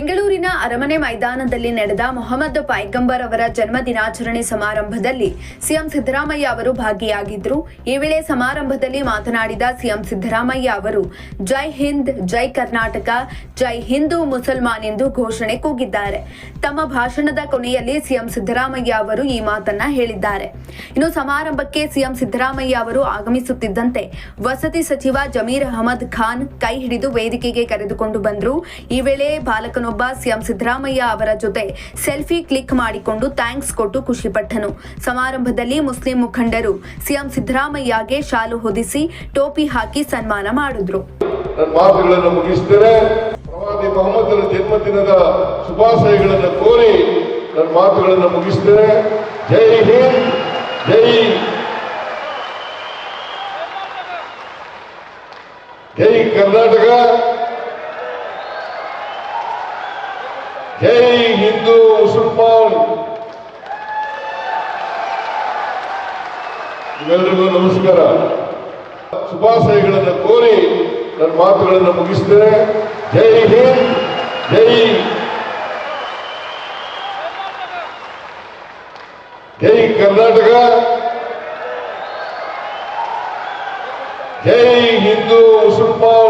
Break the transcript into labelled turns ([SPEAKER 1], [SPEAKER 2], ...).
[SPEAKER 1] ಬೆಂಗಳೂರಿನ ಅರಮನೆ ಮೈದಾನದಲ್ಲಿ ನಡೆದ ಮೊಹಮ್ಮದ್ ಪೈಗಂಬರ್ ಅವರ ಜನ್ಮ ದಿನಾಚರಣೆ ಸಮಾರಂಭದಲ್ಲಿ ಸಿಎಂ ಸಿದ್ದರಾಮಯ್ಯ ಅವರು ಭಾಗಿಯಾಗಿದ್ದರು. ಈ ವೇಳೆ ಸಮಾರಂಭದಲ್ಲಿ ಮಾತನಾಡಿದ ಸಿಎಂ ಸಿದ್ದರಾಮಯ್ಯ ಅವರು, ಜೈ ಹಿಂದ್, ಜೈ ಕರ್ನಾಟಕ, ಜೈ ಹಿಂದೂ ಮುಸಲ್ಮಾನ್ ಎಂದು ಘೋಷಣೆ ಕೂಗಿದ್ದಾರೆ. ತಮ್ಮ ಭಾಷಣದ ಕೊನೆಯಲ್ಲಿ ಸಿಎಂ ಸಿದ್ದರಾಮಯ್ಯ ಅವರು ಈ ಮಾತನ್ನ ಹೇಳಿದ್ದಾರೆ. ಇನ್ನು ಸಮಾರಂಭಕ್ಕೆ ಸಿಎಂ ಸಿದ್ದರಾಮಯ್ಯ ಅವರು ಆಗಮಿಸುತ್ತಿದ್ದಂತೆ ವಸತಿ ಸಚಿವ ಜಮೀರ್ ಅಹಮದ್ ಖಾನ್ ಕೈ ಹಿಡಿದು ವೇದಿಕೆಗೆ ಕರೆದುಕೊಂಡು ಬಂದರು. ಈ ವೇಳೆ ಬಾಲಕನೊಬ್ಬ ಸಿಎಂ ಸಿದ್ದರಾಮಯ್ಯ ಅವರ ಜೊತೆ ಸೆಲ್ಫಿ ಕ್ಲಿಕ್ ಮಾಡಿಕೊಂಡು ಥ್ಯಾಂಕ್ಸ್ ಕೊಟ್ಟು ಖುಷಿಪಟ್ಟನು ಸಮಾರಂಭದಲ್ಲಿ ಮುಸ್ಲಿಂ ಮುಖಂಡರು ಸಿಎಂ ಸಿದ್ದರಾಮಯ್ಯಗೆ ಶಾಲು ಹೊದಿಸಿ ಟೋಪಿ ಹಾಕಿ ಸನ್ಮಾನ ಮಾಡಿದ್ರು.
[SPEAKER 2] ಪ್ರವಾದಿ ಮೊಹಮ್ಮದರ ಜನ್ಮದಿನದ ಶುಭಾಶಯಗಳನ್ನು ಕೋರಿ ನನ್ನ ಮಾತುಗಳನ್ನು ಮುಗಿಸ್ತೇನೆ ಜೈ ಹಿಂದ್, ಜೈ ಜೈ ಕರ್ನಾಟಕ. ಜೈ ಹಿಂದೂ ಮುಸಲ್ಮಾನ್ ಇವೆಲ್ಲರಿಗೂ ನಮಸ್ಕಾರ. ಶುಭಾಶಯಗಳನ್ನು ಕೋರಿ ನನ್ನ ಮಾತುಗಳನ್ನು ಮುಗಿಸ್ತೇನೆ. ಜೈ ಹಿಂದ್, ಜೈ ಜೈ ಕರ್ನಾಟಕ. ಜೈ ಹಿಂದೂ ಮುಸಲ್ಮಾನ್